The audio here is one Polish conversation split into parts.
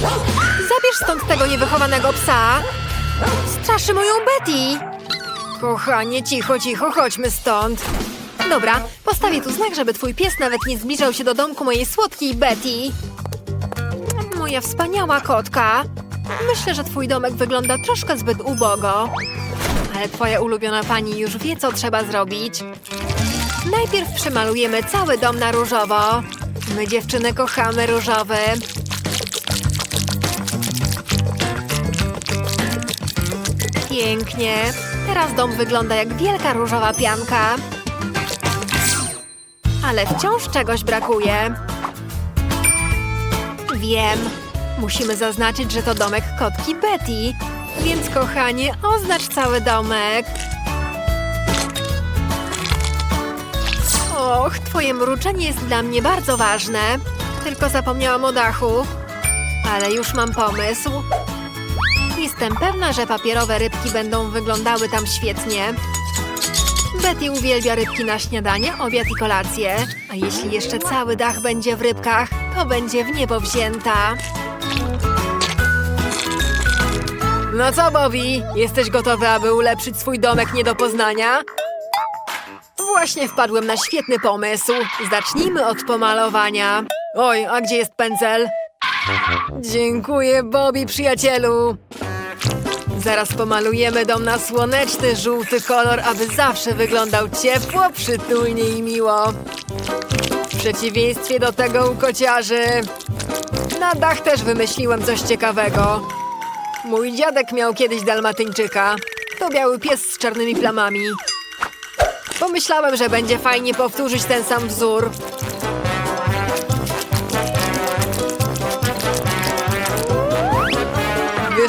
Zabierz stąd tego niewychowanego psa! Straszy moją Betty! Kochanie, cicho, cicho, chodźmy stąd. Dobra, postawię tu znak, żeby twój pies nawet nie zbliżał się do domku mojej słodkiej Betty. Moja wspaniała kotka. Myślę, że twój domek wygląda troszkę zbyt ubogo. Ale twoja ulubiona pani już wie, co trzeba zrobić. Najpierw przemalujemy cały dom na różowo. My dziewczyny kochamy różowy. Pięknie. Teraz dom wygląda jak wielka różowa pianka. Ale wciąż czegoś brakuje. Wiem. Musimy zaznaczyć, że to domek kotki Betty. Więc kochanie, oznacz cały domek. Och, twoje mruczenie jest dla mnie bardzo ważne. Tylko zapomniałam o dachu. Ale już mam pomysł. Jestem pewna, że papierowe rybki będą wyglądały tam świetnie. Betty uwielbia rybki na śniadanie, obiad i kolację. A jeśli jeszcze cały dach będzie w rybkach, to będzie w niebo wzięta. No co, Bobby? Jesteś gotowy, aby ulepszyć swój domek nie do poznania? Właśnie wpadłem na świetny pomysł. Zacznijmy od pomalowania. Oj, a gdzie jest pędzel? Dziękuję, Bobby, przyjacielu. Zaraz pomalujemy dom na słoneczny, żółty kolor, aby zawsze wyglądał ciepło, przytulnie i miło. W przeciwieństwie do tego u kociarzy. Na dach też wymyśliłem coś ciekawego. Mój dziadek miał kiedyś dalmatyńczyka. To biały pies z czarnymi plamami. Pomyślałem, że będzie fajnie powtórzyć ten sam wzór.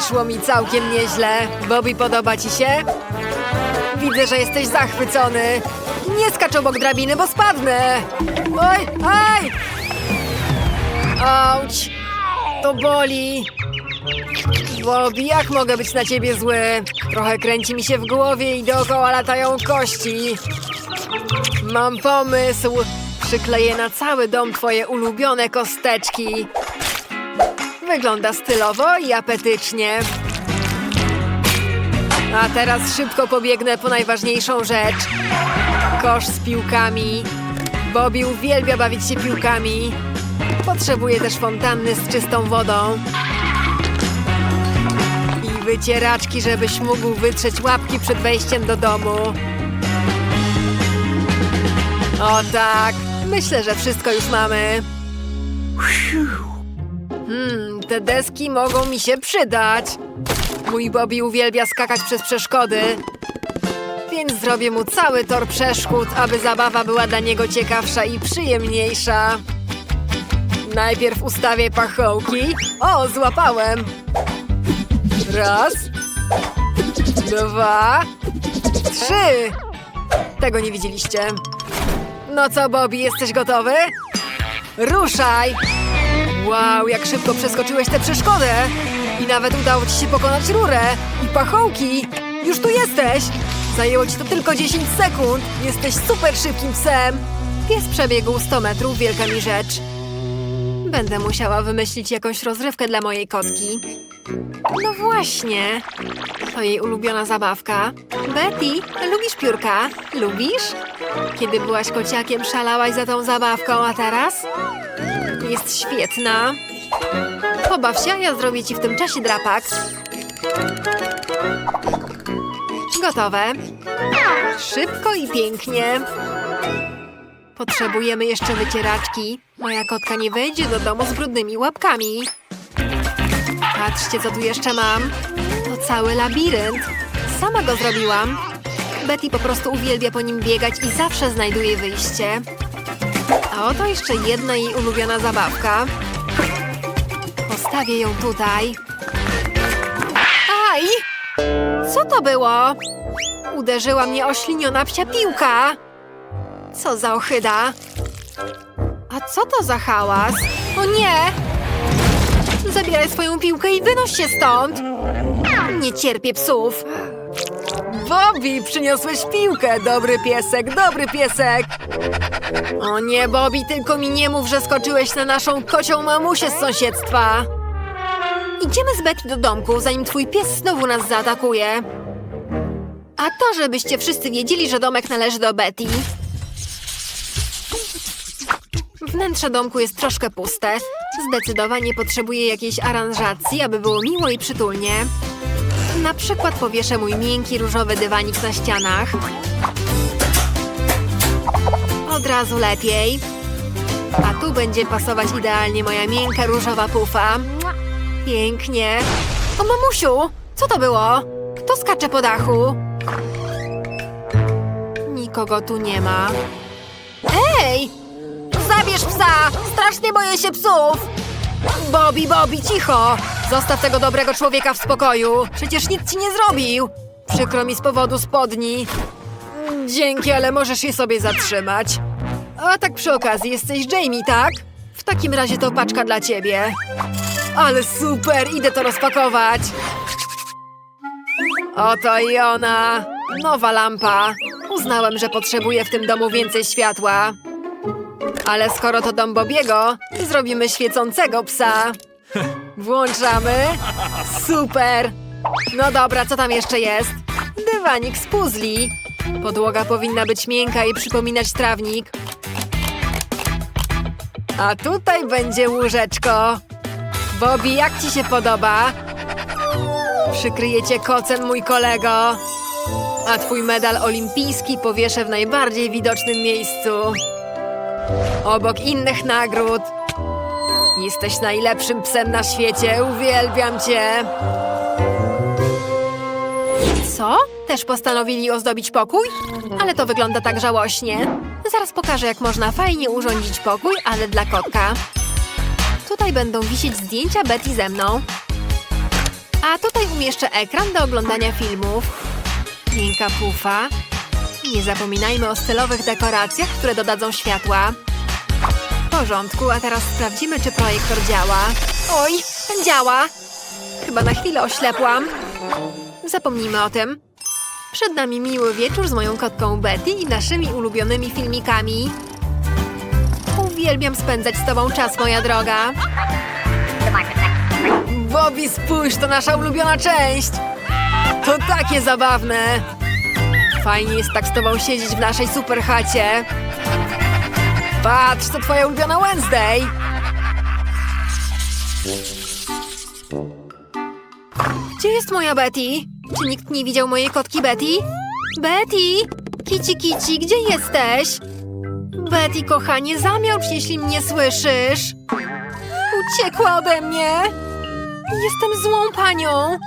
Wyszło mi całkiem nieźle. Bobby, podoba ci się? Widzę, że jesteś zachwycony. Nie skacz obok drabiny, bo spadnę. Oj, aj! Auć! To boli. Bobby, jak mogę być na ciebie zły? Trochę kręci mi się w głowie i dookoła latają kości. Mam pomysł. Przykleję na cały dom twoje ulubione kosteczki. Wygląda stylowo i apetycznie. A teraz szybko pobiegnę po najważniejszą rzecz. Kosz z piłkami. Bobby uwielbia bawić się piłkami. Potrzebuje też fontanny z czystą wodą. I wycieraczki, żebyś mógł wytrzeć łapki przed wejściem do domu. O tak, myślę, że wszystko już mamy. Hmm, te deski mogą mi się przydać. Mój Bobby uwielbia skakać przez przeszkody. Więc zrobię mu cały tor przeszkód, aby zabawa była dla niego ciekawsza i przyjemniejsza. Najpierw ustawię pachołki. O, złapałem. Raz. Dwa. Trzy. Tego nie widzieliście. No co, Bobby, jesteś gotowy? Ruszaj! Wow, jak szybko przeskoczyłeś tę przeszkodę! I nawet udało ci się pokonać rurę i pachołki! Już tu jesteś! Zajęło ci to tylko 10 sekund! Jesteś super szybkim psem! Pies przebiegł 100 metrów, wielka mi rzecz. Będę musiała wymyślić jakąś rozrywkę dla mojej kotki. No właśnie. To jej ulubiona zabawka. Betty, lubisz piórka? Lubisz? Kiedy byłaś kociakiem, szalałaś za tą zabawką, a teraz? Jest świetna. Pobaw się, ja zrobię ci w tym czasie drapak. Gotowe. Szybko i pięknie. Potrzebujemy jeszcze wycieraczki. Moja kotka nie wejdzie do domu z brudnymi łapkami. Patrzcie, co tu jeszcze mam. To cały labirynt. Sama go zrobiłam. Betty po prostu uwielbia po nim biegać i zawsze znajduje wyjście. A oto jeszcze jedna jej ulubiona zabawka. Postawię ją tutaj. Aj! Co to było? Uderzyła mnie ośliniona psia piłka. Co za ochyda. A co to za hałas? O nie! Zabieraj swoją piłkę i wynoś się stąd! Nie cierpię psów. Bobby, przyniosłeś piłkę! Dobry piesek, dobry piesek! O nie, Bobby, tylko mi nie mów, że skoczyłeś na naszą kocią mamusię z sąsiedztwa! Idziemy z Betty do domku, zanim twój pies znowu nas zaatakuje. A to, żebyście wszyscy wiedzieli, że domek należy do Betty. Wnętrze domku jest troszkę puste. Zdecydowanie potrzebuję jakiejś aranżacji, aby było miło i przytulnie. Na przykład powieszę mój miękki różowy dywanik na ścianach. Od razu lepiej. A tu będzie pasować idealnie moja miękka różowa pufa. Pięknie. O mamusiu, co to było? Kto skacze po dachu? Nikogo tu nie ma. Ej! Zabierz psa! Strasznie boję się psów! Bobby, Bobby, cicho! Zostaw tego dobrego człowieka w spokoju. Przecież nic ci nie zrobił. Przykro mi z powodu spodni. Dzięki, ale możesz je sobie zatrzymać. A tak przy okazji, jesteś Jamie, tak? W takim razie to paczka dla ciebie. Ale super, idę to rozpakować. Oto i ona. Nowa lampa. Uznałem, że potrzebuję w tym domu więcej światła. Ale skoro to dom Bobiego, zrobimy świecącego psa. Włączamy. Super. No dobra, co tam jeszcze jest? Dywanik z puzli. Podłoga powinna być miękka i przypominać trawnik. A tutaj będzie łóżeczko. Bobby, jak ci się podoba? Przykryję cię kocem, mój kolego. A twój medal olimpijski powieszę w najbardziej widocznym miejscu. Obok innych nagród. Jesteś najlepszym psem na świecie. Uwielbiam cię. Co? Też postanowili ozdobić pokój? Ale to wygląda tak żałośnie. Zaraz pokażę, jak można fajnie urządzić pokój, ale dla kotka. Tutaj będą wisieć zdjęcia Betty ze mną. A tutaj umieszczę ekran do oglądania filmów. Miękka pufa. Nie zapominajmy o stylowych dekoracjach, które dodadzą światła. Porządku, a teraz sprawdzimy, czy projektor działa. Oj, działa! Chyba na chwilę oślepłam. Zapomnijmy o tym. Przed nami miły wieczór z moją kotką Betty i naszymi ulubionymi filmikami. Uwielbiam spędzać z tobą czas, moja droga. Bobby, spójrz, to nasza ulubiona część! To takie zabawne! Fajnie jest tak z tobą siedzieć w naszej super chacie. Patrz, to twoja ulubiona Wednesday! Gdzie jest moja Betty? Czy nikt nie widział mojej kotki Betty? Betty! Kici, kici, gdzie jesteś? Betty, kochanie, zamiałcz, jeśli mnie słyszysz. Uciekła ode mnie. Jestem złą panią.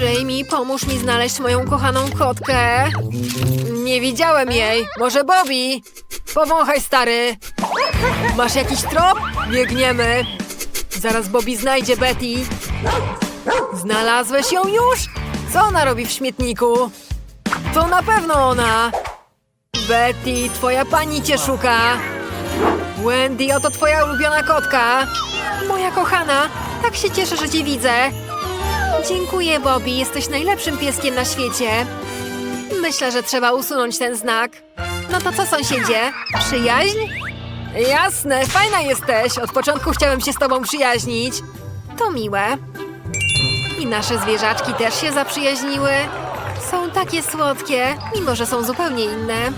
Jamie, pomóż mi znaleźć moją kochaną kotkę. Nie widziałem jej. Może Bobby? Powąchaj, stary. Masz jakiś trop? Biegniemy. Zaraz Bobby znajdzie Betty. Znalazłeś ją już? Co ona robi w śmietniku? To na pewno ona. Betty, twoja pani cię szuka. Wendy, oto twoja ulubiona kotka. Moja kochana, tak się cieszę, że cię widzę. Dziękuję, Bobby. Jesteś najlepszym pieskiem na świecie. Myślę, że trzeba usunąć ten znak. No to co, sąsiedzie? Przyjaźń? Jasne, fajna jesteś. Od początku chciałem się z tobą przyjaźnić. To miłe. I nasze zwierzaczki też się zaprzyjaźniły. Są takie słodkie, mimo że są zupełnie inne.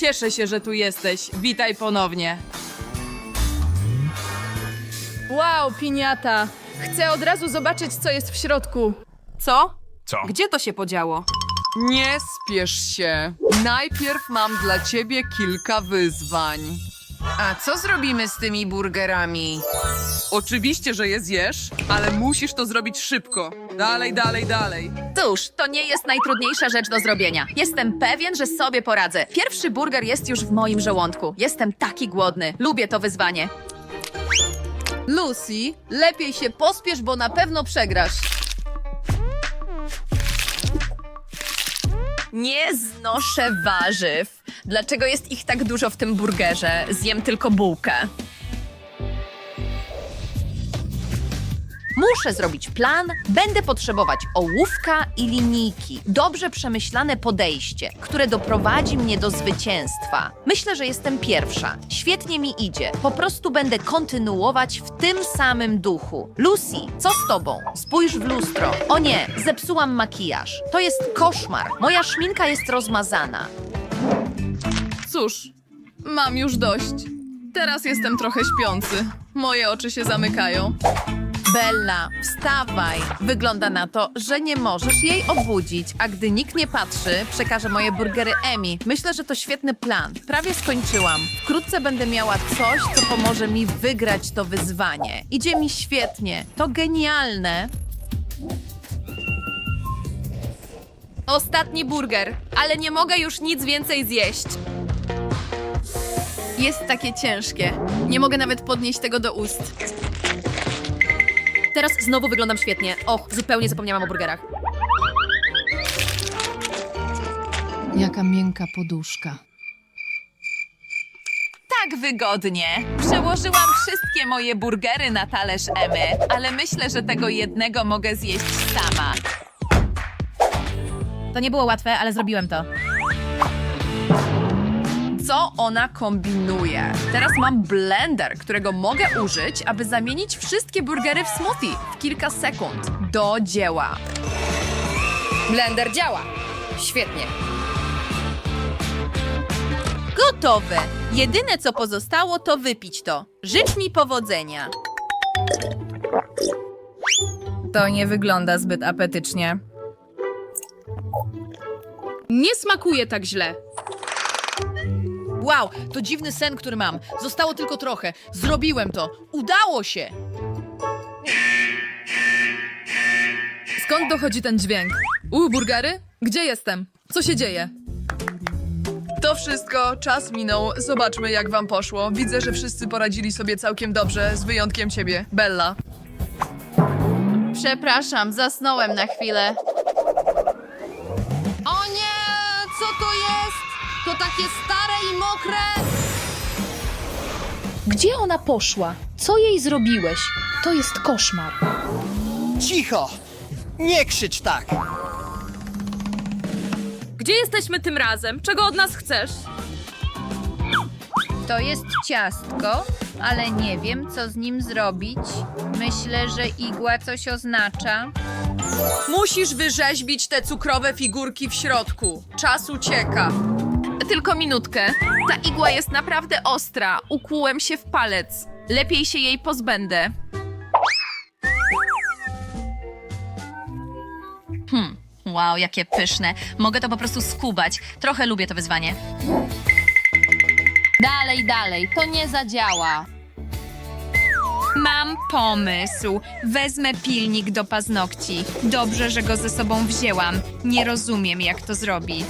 Cieszę się, że tu jesteś. Witaj ponownie. Wow, piniata. Chcę od razu zobaczyć, co jest w środku. Co? Co? Gdzie to się podziało? Nie spiesz się. Najpierw mam dla ciebie kilka wyzwań. A co zrobimy z tymi burgerami? Oczywiście, że je zjesz, ale musisz to zrobić szybko. Dalej, dalej, dalej. Cóż, to nie jest najtrudniejsza rzecz do zrobienia. Jestem pewien, że sobie poradzę. Pierwszy burger jest już w moim żołądku. Jestem taki głodny. Lubię to wyzwanie. Lucy, lepiej się pospiesz, bo na pewno przegrasz. Nie znoszę warzyw. Dlaczego jest ich tak dużo w tym burgerze? Zjem tylko bułkę. Muszę zrobić plan, będę potrzebować ołówka i linijki. Dobrze przemyślane podejście, które doprowadzi mnie do zwycięstwa. Myślę, że jestem pierwsza. Świetnie mi idzie. Po prostu będę kontynuować w tym samym duchu. Lucy, co z tobą? Spójrz w lustro. O nie, zepsułam makijaż. To jest koszmar. Moja szminka jest rozmazana. Cóż, mam już dość. Teraz jestem trochę śpiący. Moje oczy się zamykają. Bella, wstawaj! Wygląda na to, że nie możesz jej obudzić, a gdy nikt nie patrzy, przekażę moje burgery Emi. Myślę, że to świetny plan. Prawie skończyłam. Wkrótce będę miała coś, co pomoże mi wygrać to wyzwanie. Idzie mi świetnie. To genialne. Ostatni burger, ale nie mogę już nic więcej zjeść. Jest takie ciężkie. Nie mogę nawet podnieść tego do ust. Teraz znowu wyglądam świetnie. Och, zupełnie zapomniałam o burgerach. Jaka miękka poduszka. Tak wygodnie. Przełożyłam wszystkie moje burgery na talerz Emy, ale myślę, że tego jednego mogę zjeść sama. To nie było łatwe, ale zrobiłem to. Co ona kombinuje? Teraz mam blender, którego mogę użyć, aby zamienić wszystkie burgery w smoothie w kilka sekund. Do dzieła. Blender działa. Świetnie. Gotowe. Jedyne co pozostało to wypić to. Życz mi powodzenia. To nie wygląda zbyt apetycznie. Nie smakuje tak źle. Wow, to dziwny sen, który mam. Zostało tylko trochę. Zrobiłem to. Udało się! Skąd dochodzi ten dźwięk? U, burgery? Gdzie jestem? Co się dzieje? To wszystko, czas minął. Zobaczmy, jak wam poszło. Widzę, że wszyscy poradzili sobie całkiem dobrze, z wyjątkiem ciebie, Bella. Przepraszam, zasnąłem na chwilę. O nie! Co to jest? To takie stare i mokre! Gdzie ona poszła? Co jej zrobiłeś? To jest koszmar. Cicho! Nie krzycz tak! Gdzie jesteśmy tym razem? Czego od nas chcesz? To jest ciastko, ale nie wiem, co z nim zrobić. Myślę, że igła coś oznacza. Musisz wyrzeźbić te cukrowe figurki w środku. Czas ucieka. Tylko minutkę. Ta igła jest naprawdę ostra. Ukłułem się w palec. Lepiej się jej pozbędę. Hmm, wow, jakie pyszne. Mogę to po prostu skubać. Trochę lubię to wyzwanie. Dalej, dalej, to nie zadziała. Mam pomysł. Wezmę pilnik do paznokci. Dobrze, że go ze sobą wzięłam. Nie rozumiem, jak to zrobić.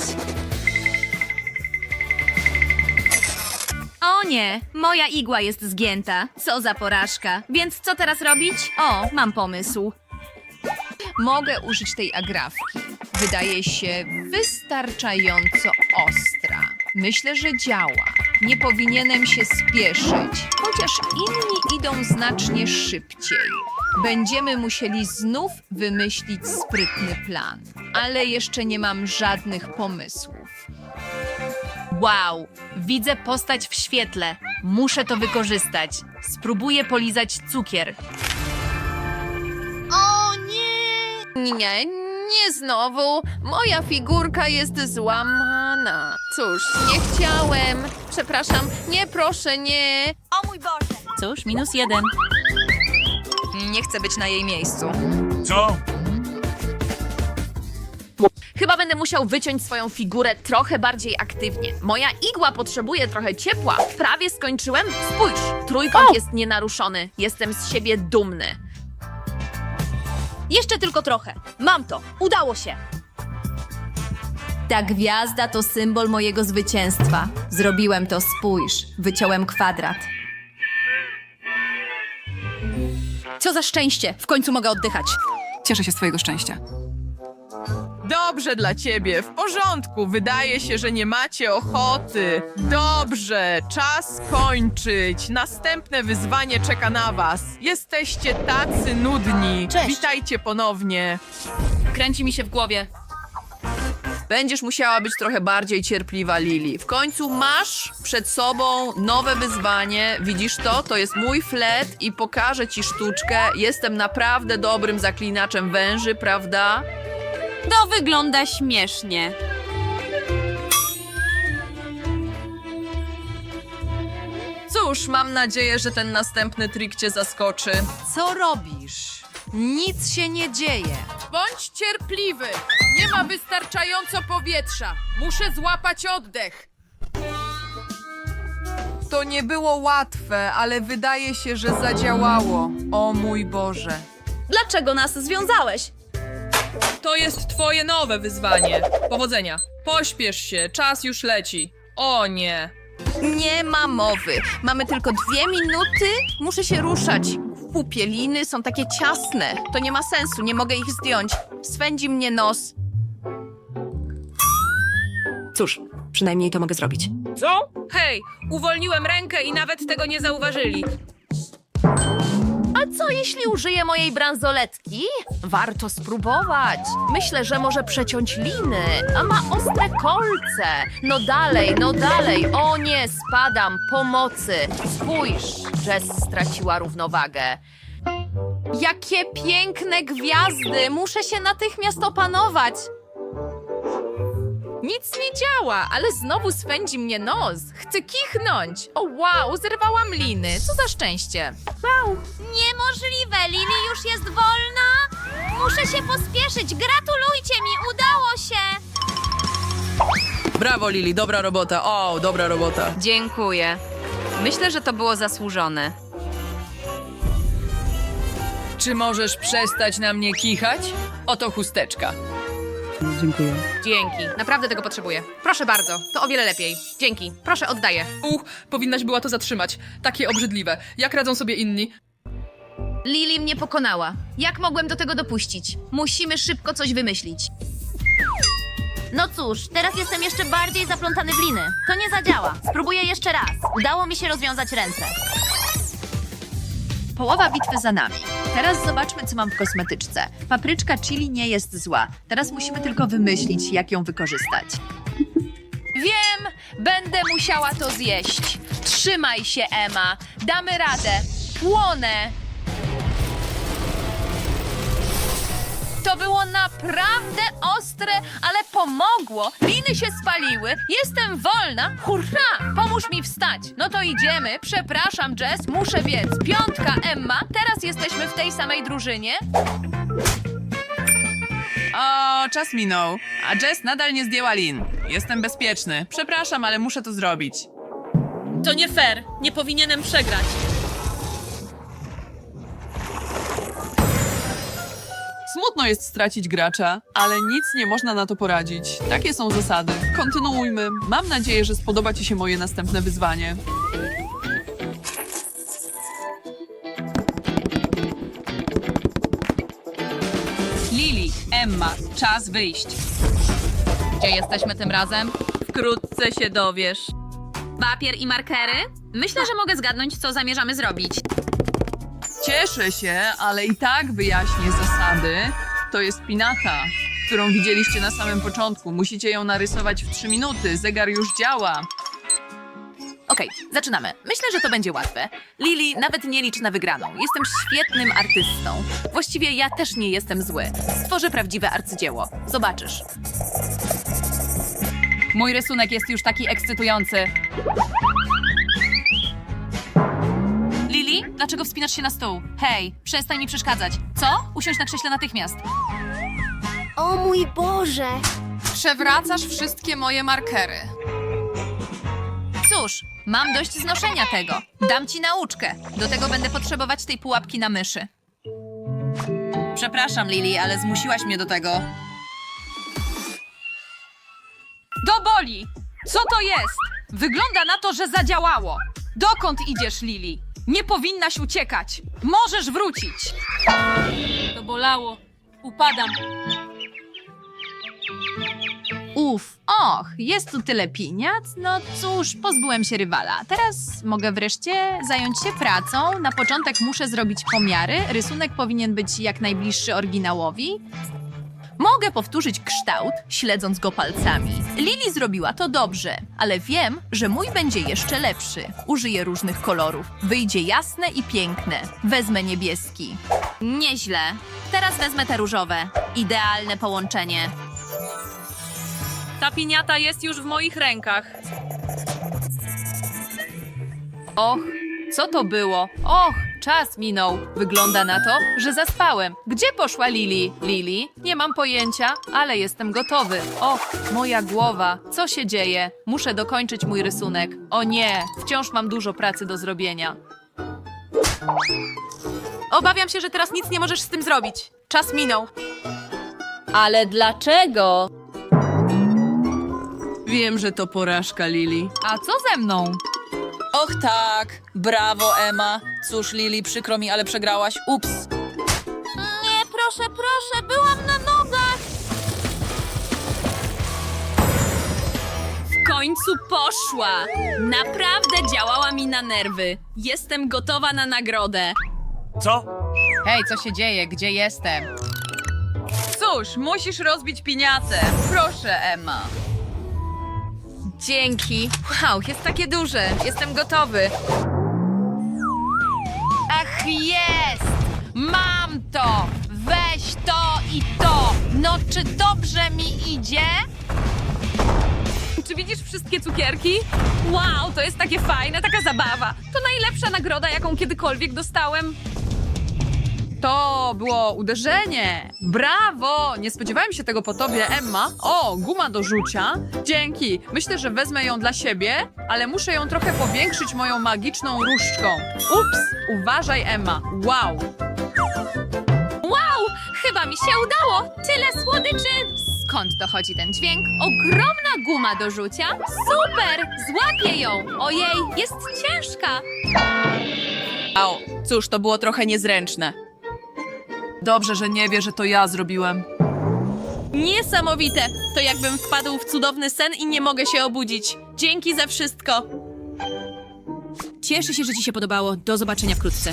O nie, moja igła jest zgięta. Co za porażka. Więc co teraz robić? O, mam pomysł. Mogę użyć tej agrafki. Wydaje się wystarczająco ostra. Myślę, że działa. Nie powinienem się spieszyć, chociaż inni idą znacznie szybciej. Będziemy musieli znów wymyślić sprytny plan, ale jeszcze nie mam żadnych pomysłów. Wow, widzę postać w świetle. Muszę to wykorzystać. Spróbuję polizać cukier. O nie! Nie, nie znowu. Moja figurka jest złamana. Cóż, nie chciałem. Przepraszam, nie proszę, nie. Cóż, minus jeden. Nie chcę być na jej miejscu. Co? Chyba będę musiał wyciąć swoją figurę trochę bardziej aktywnie. Moja igła potrzebuje trochę ciepła. Prawie skończyłem. Spójrz, trójkąt jest nienaruszony. Jestem z siebie dumny. Jeszcze tylko trochę. Mam to. Udało się. Ta gwiazda to symbol mojego zwycięstwa. Zrobiłem to, spójrz. Wyciąłem kwadrat. Co za szczęście! W końcu mogę oddychać. Cieszę się z twojego szczęścia. Dobrze dla ciebie, w porządku. Wydaje się, że nie macie ochoty. Dobrze, czas kończyć. Następne wyzwanie czeka na was. Jesteście tacy nudni. Cześć. Witajcie ponownie. Kręci mi się w głowie. Będziesz musiała być trochę bardziej cierpliwa, Lili. W końcu masz przed sobą nowe wyzwanie. Widzisz to? To jest mój flet i pokażę ci sztuczkę. Jestem naprawdę dobrym zaklinaczem węży, prawda? To wygląda śmiesznie. Cóż, mam nadzieję, że ten następny trik cię zaskoczy. Co robisz? Nic się nie dzieje. Bądź cierpliwy. Nie ma wystarczająco powietrza. Muszę złapać oddech. To nie było łatwe, ale wydaje się, że zadziałało. O mój Boże. Dlaczego nas związałeś? To jest twoje nowe wyzwanie. Powodzenia. Pośpiesz się, czas już leci. O nie. Nie ma mowy. Mamy tylko dwie minuty. Muszę się ruszać. Pupieliny są takie ciasne. To nie ma sensu, nie mogę ich zdjąć. Swędzi mnie nos. Cóż, przynajmniej to mogę zrobić. Co? Hej, uwolniłem rękę i nawet tego nie zauważyli. A co jeśli użyję mojej bransoletki? Warto spróbować. Myślę, że może przeciąć liny, a ma ostre kolce. No dalej, no dalej. O nie, spadam. Pomocy. Spójrz, Jess straciła równowagę. Jakie piękne gwiazdy! Muszę się natychmiast opanować. Nic nie działa, ale znowu swędzi mnie nos. Chcę kichnąć. O wow, zerwałam liny. Co za szczęście. Niemożliwe, Lili już jest wolna? Muszę się pospieszyć. Gratulujcie mi, udało się. Brawo, Lili, dobra robota. O, dobra robota. Dziękuję. Myślę, że to było zasłużone. Czy możesz przestać na mnie kichać? Oto chusteczka. Dzięki. Naprawdę tego potrzebuję. Proszę bardzo, to o wiele lepiej. Dzięki. Proszę, oddaję. Uch, powinnaś była to zatrzymać. Takie obrzydliwe. Jak radzą sobie inni? Lili mnie pokonała. Jak mogłem do tego dopuścić? Musimy szybko coś wymyślić. No cóż, teraz jestem jeszcze bardziej zaplątany w liny. To nie zadziała. Spróbuję jeszcze raz. Udało mi się rozwiązać ręce. Połowa bitwy za nami. Teraz zobaczmy, co mam w kosmetyczce. Papryczka chili nie jest zła. Teraz musimy tylko wymyślić, jak ją wykorzystać. Wiem, będę musiała to zjeść. Trzymaj się, Emma. Damy radę. Płonę. To było naprawdę ostre, ale pomogło. Liny się spaliły. Jestem wolna. Hurra! Pomóż mi wstać. No to idziemy. Przepraszam, Jess, muszę biec. Piątka, Emma. Teraz jesteśmy w tej samej drużynie. O, czas minął. A Jess nadal nie zdjęła lin. Jestem bezpieczny. Przepraszam, ale muszę to zrobić. To nie fair. Nie powinienem przegrać. Smutno jest stracić gracza, ale nic nie można na to poradzić. Takie są zasady. Kontynuujmy. Mam nadzieję, że spodoba Ci się moje następne wyzwanie. Lili, Emma, czas wyjść. Gdzie jesteśmy tym razem? Wkrótce się dowiesz. Papier i markery? Myślę, że mogę zgadnąć, co zamierzamy zrobić. Cieszę się, ale i tak wyjaśnię zasady. To jest pinata, którą widzieliście na samym początku. Musicie ją narysować w 3 minuty. Zegar już działa. Okej, zaczynamy. Myślę, że to będzie łatwe. Lili nawet nie licz na wygraną. Jestem świetnym artystą. Właściwie ja też nie jestem zły. Stworzę prawdziwe arcydzieło. Zobaczysz. Mój rysunek jest już taki ekscytujący. Dlaczego wspinasz się na stół? Hej, przestań mi przeszkadzać. Co? Usiądź na krześle natychmiast. O mój Boże! Przewracasz wszystkie moje markery. Cóż, mam dość znoszenia tego. Dam ci nauczkę. Do tego będę potrzebować tej pułapki na myszy. Przepraszam, Lili, ale zmusiłaś mnie do tego. Do boli! Co to jest? Wygląda na to, że zadziałało. Dokąd idziesz, Lili? Nie powinnaś uciekać. Możesz wrócić. To bolało. Upadam. Uf, och, jest tu tyle piniat. No cóż, pozbyłem się rywala. Teraz mogę wreszcie zająć się pracą. Na początek muszę zrobić pomiary. Rysunek powinien być jak najbliższy oryginałowi. Mogę powtórzyć kształt, śledząc go palcami. Lili zrobiła to dobrze, ale wiem, że mój będzie jeszcze lepszy. Użyję różnych kolorów. Wyjdzie jasne i piękne. Wezmę niebieski. Nieźle. Teraz wezmę te różowe. Idealne połączenie. Ta piniata jest już w moich rękach. Och, co to było? Och, czas minął. Wygląda na to, że zaspałem. Gdzie poszła Lili? Lili? Nie mam pojęcia, ale jestem gotowy. Och, moja głowa. Co się dzieje? Muszę dokończyć mój rysunek. O nie, wciąż mam dużo pracy do zrobienia. Obawiam się, że teraz nic nie możesz z tym zrobić. Czas minął. Ale dlaczego? Wiem, że to porażka, Lili. A co ze mną? Och tak, brawo Emma. Cóż Lili, przykro mi, ale przegrałaś. Ups. Nie, proszę, proszę, byłam na nogach. W końcu poszła! Naprawdę działała mi na nerwy. Jestem gotowa na nagrodę. Co? Hej, co się dzieje? Gdzie jestem? Cóż, musisz rozbić piniatę. Proszę, Emma. Dzięki. Wow, jest takie duże. Jestem gotowy. Ach, jest! Mam to! Weź to i to! No, czy dobrze mi idzie? Czy widzisz wszystkie cukierki? Wow, to jest takie fajne, taka zabawa. To najlepsza nagroda, jaką kiedykolwiek dostałem. To było uderzenie! Brawo! Nie spodziewałem się tego po tobie, Emma. O, guma do rzucia. Dzięki. Myślę, że wezmę ją dla siebie, ale muszę ją trochę powiększyć moją magiczną różdżką. Ups! Uważaj, Emma. Wow! Wow, chyba mi się udało. Tyle słodyczy. Skąd dochodzi ten dźwięk? Ogromna guma do rzucia. Super, złapię ją. Ojej, jest ciężka. Au, cóż, to było trochę niezręczne. Dobrze, że nie wie, że to ja zrobiłem. Niesamowite. To jakbym wpadł w cudowny sen i nie mogę się obudzić. Dzięki za wszystko. Cieszę się, że Ci się podobało. Do zobaczenia wkrótce.